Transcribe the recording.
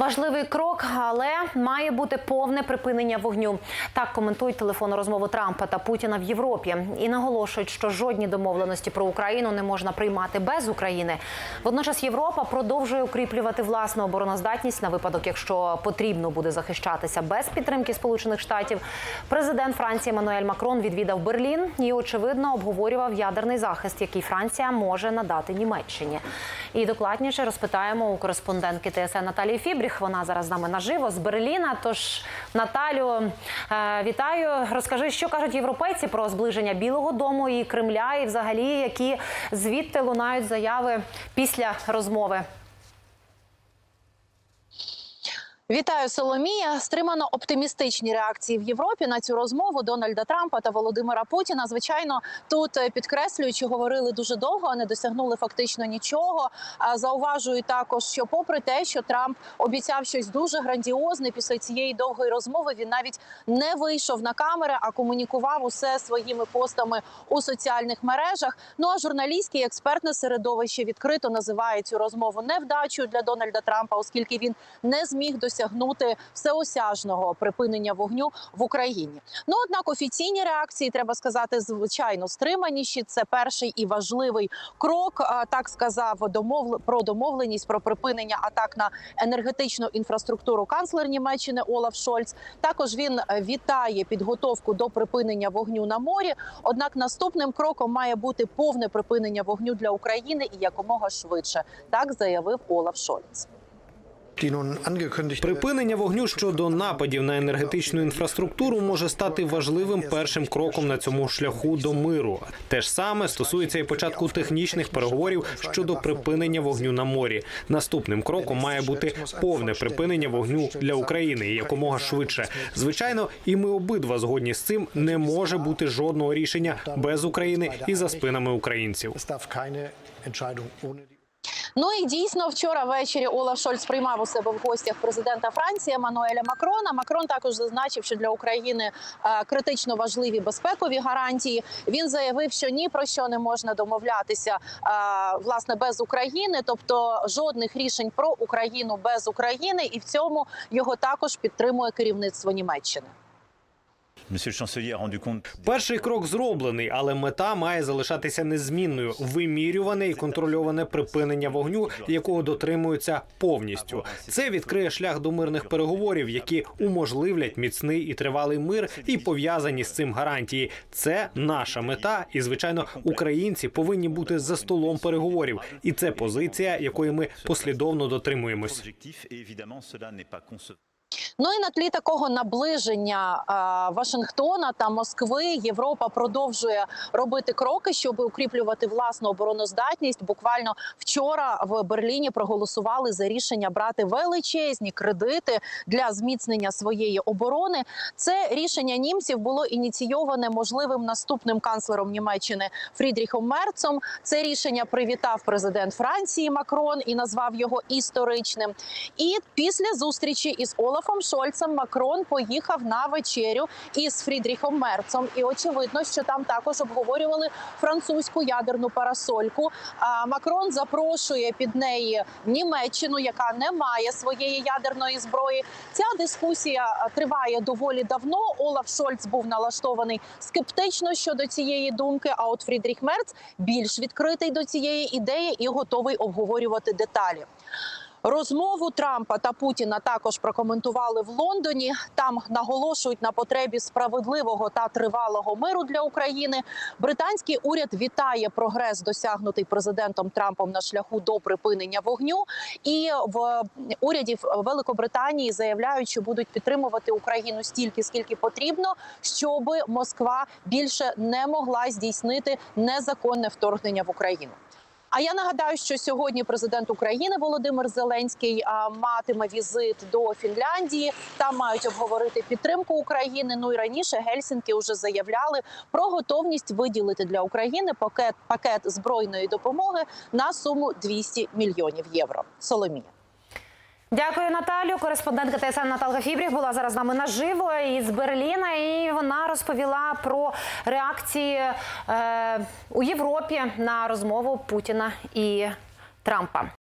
Важливий крок, але має бути повне припинення вогню. Так коментують телефонну розмову Трампа та Путіна в Європі і наголошують, що жодні домовленості про Україну не можна приймати без України. Водночас Європа продовжує укріплювати власну обороноздатність на випадок, якщо потрібно буде захищатися без підтримки Сполучених Штатів. Президент Франції Мануель Макрон відвідав Берлін і очевидно обговорював ядерний захист, який Франція може надати Німеччині. І докладніше розпитаємо у кореспондентки ТСН Наталії Фібріх. Вона зараз з нами наживо з Берліна. Тож Наталю, е, вітаю. Розкажи, що кажуть європейці про зближення Білого Дому і Кремля, і взагалі які звідти лунають заяви після розмови. Вітаю Соломія. Стримано оптимістичні реакції в Європі на цю розмову Дональда Трампа та Володимира Путіна. Звичайно, тут е, підкреслюючи, говорили дуже довго, не досягнули фактично нічого. Зауважую також, що, попри те, що Трамп обіцяв щось дуже грандіозне після цієї довгої розмови, він навіть не вийшов на камери, а комунікував усе своїми постами у соціальних мережах. Ну а журналістське і експертне середовище відкрито називає цю розмову невдачею для Дональда Трампа, оскільки він не зміг досягнути всеосяжного припинення вогню в Україні. Ну однак офіційні реакції треба сказати звичайно стриманіші. Це перший і важливий крок. Так сказав домов... про домовленість про припинення атак на енергетичну інфраструктуру канцлер Німеччини Олаф Шольц. Також він е, вітає підготовку до припинення вогню на морі. Однак наступним кроком має бути повне припинення вогню для України і якомога швидше. Так заявив Олаф Шольц. Припинення вогню щодо нападів на енергетичну інфраструктуру може стати важливим першим кроком на цьому шляху до миру. Те ж саме стосується і початку технічних переговорів щодо припинення вогню на морі. Наступним кроком має бути повне припинення вогню для України і якомога швидше. Звичайно, і ми обидва згодні з цим. Не може бути жодного рішення без України і за спинами українців. Ну і дійсно вчора ввечері Олаф Шольц приймав у себе в гостях президента Франції Еммануеля Макрона. Макрон також зазначив, що для України е, критично важливі безпекові гарантії. Він заявив, що ні про що не можна домовлятися е, власне без України, тобто жодних рішень про Україну без України, і в цьому його також підтримує керівництво Німеччини. Перший крок зроблений, але мета має залишатися незмінною: вимірюване і контрольоване припинення вогню, якого дотримуються повністю. Це відкриє шлях до мирних переговорів, які уможливлять міцний і тривалий мир, і пов'язані з цим гарантії. Це наша мета, і звичайно, українці повинні бути за столом переговорів. І це позиція, якої ми послідовно дотримуємось. Ну і на тлі такого наближення Вашингтона та Москви Європа продовжує робити кроки, щоб укріплювати власну обороноздатність. Буквально вчора в Берліні проголосували за рішення брати величезні кредити для зміцнення своєї оборони. Це рішення німців було ініційоване можливим наступним канцлером Німеччини Фрідріхом Мерцом. Це рішення привітав президент Франції Макрон і назвав його історичним. І після зустрічі із Олафом Шольцем Макрон поїхав на вечерю із Фрідріхом Мерцом. І очевидно, що там також обговорювали французьку ядерну парасольку. А Макрон запрошує під неї Німеччину, яка не має своєї ядерної зброї. Ця дискусія триває доволі давно. Олаф Шольц був налаштований скептично щодо цієї думки. А от Фрідріх Мерц більш відкритий до цієї ідеї і готовий обговорювати деталі. Розмову Трампа та Путіна також прокоментували в Лондоні. Там наголошують на потребі справедливого та тривалого миру для України. Британський уряд вітає прогрес, досягнутий президентом Трампом на шляху до припинення вогню. І в уряді Великобританії заявляють, що будуть підтримувати Україну стільки, скільки потрібно, щоб Москва більше не могла здійснити незаконне вторгнення в Україну. А я нагадаю, що сьогодні президент України Володимир Зеленський матиме візит до Фінляндії. Там мають обговорити підтримку України. Ну і раніше Гельсінки вже заявляли про готовність виділити для України пакет пакет збройної допомоги на суму 200 мільйонів євро. Соломія. Дякую, Наталю. Кореспондентка ТСН Наталка Фібріх була зараз з нами наживо із Берліна, і вона розповіла про реакції е, у Європі на розмову Путіна і Трампа.